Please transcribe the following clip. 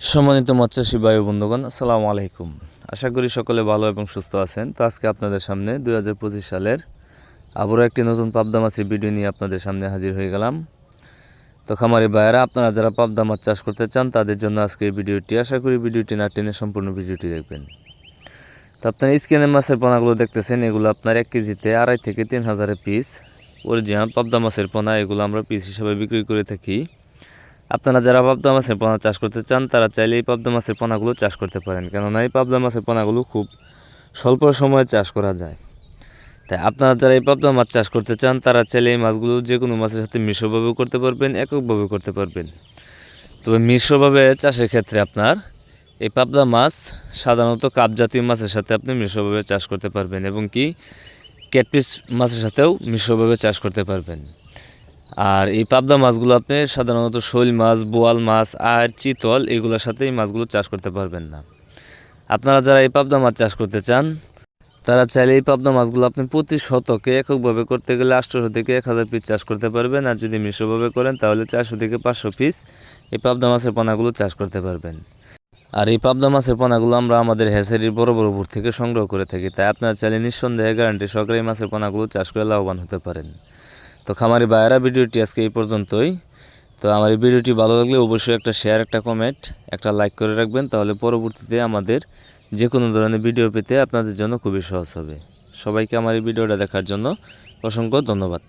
সম্মানিত মৎস্যাসী বায়ু বন্ধুগণ, আসসালামু আলাইকুম। আশা করি সকলে ভালো এবং সুস্থ আছেন। তো আজকে আপনাদের সামনে দু হাজার পঁচিশ সালের আবারও একটি নতুন পাবদা মাছের ভিডিও নিয়ে আপনাদের সামনে হাজির হয়ে গেলাম। তো খামারি ভাইয়েরা, আপনারা যারা পাবদা মাছ চাষ করতে চান, তাদের জন্য আজকে এই ভিডিওটি, আশা করি ভিডিওটি না টেনে সম্পূর্ণ ভিডিওটি দেখবেন। তো আপনার স্ক্যানের মাছের পোনাগুলো দেখতেছেন, এগুলো আপনার এক কেজিতে আড়াই থেকে তিন হাজারের পিস অরিজিনাল পাবদা মাছের পোনা, এগুলো আমরা পিস হিসাবে বিক্রি করে থাকি। আপনারা যারা পাবদা মাছের পোনা চাষ করতে চান, তারা চাইলে এই পাবদা মাছের পোনাগুলো চাষ করতে পারেন। কেননা এই পাবদা মাছের পোনাগুলো খুব স্বল্প সময়ে চাষ করা যায়। তাই আপনারা যারা এই পাবদা মাছ চাষ করতে চান, তারা চাইলে এই মাছগুলো যে কোনো মাছের সাথে মিশ্রভাবেও করতে পারবেন এককভাবে করতে পারবেন। তবে মিশ্রভাবে চাষের ক্ষেত্রে আপনার এই পাবদা মাছ সাধারণত কাপ জাতীয় মাছের সাথে আপনি মিশ্রভাবে চাষ করতে পারবেন এবং কি ক্যাটপিস মাছের সাথেও মিশ্রভাবে চাষ করতে পারবেন। আর এই পাবদা মাছগুলো আপনি সাধারণত শৈল মাছ, বোয়াল মাছ আর চিতল এগুলোর সাথে এই মাছগুলো চাষ করতে পারবেন না। আপনারা যারা এই পাবদা মাছ চাষ করতে চান, তারা চাইলে এই পাবদা মাছগুলো আপনি প্রতি শতকে এককভাবে করতে গেলে আটশোশো থেকে এক হাজার পিস চাষ করতে পারবেন আর যদি মিশ্রভাবে করেন তাহলে চারশো থেকে পাঁচশো পিস এই পাবদা মাছের পোনাগুলো চাষ করতে পারবেন। আর এই পাবদা মাছের পোনাগুলো আমরা আমাদের হ্যাচারির বড় বড় বুট থেকে সংগ্রহ করে থাকি, তাই আপনারা চাইলে নিঃসন্দেহে গ্যারান্টি সহকারে এই মাছের পোনাগুলো চাষ করে লাভবান হতে পারেন। তো খামারি ভাইয়েরা, ভিডিওটি আজকে এই পর্যন্তই। তো আমার এই ভিডিওটি ভালো লাগলে অবশ্যই একটা শেয়ার একটা কমেন্ট একটা লাইক করে রাখবেন, তাহলে পরবর্তীতে আমাদের যে কোনো ধরনের ভিডিও পেতে আপনাদের জন্য খুবই সহজ হবে। সবাইকে আমার এই ভিডিওটা দেখার জন্য অসংখ্য ধন্যবাদ।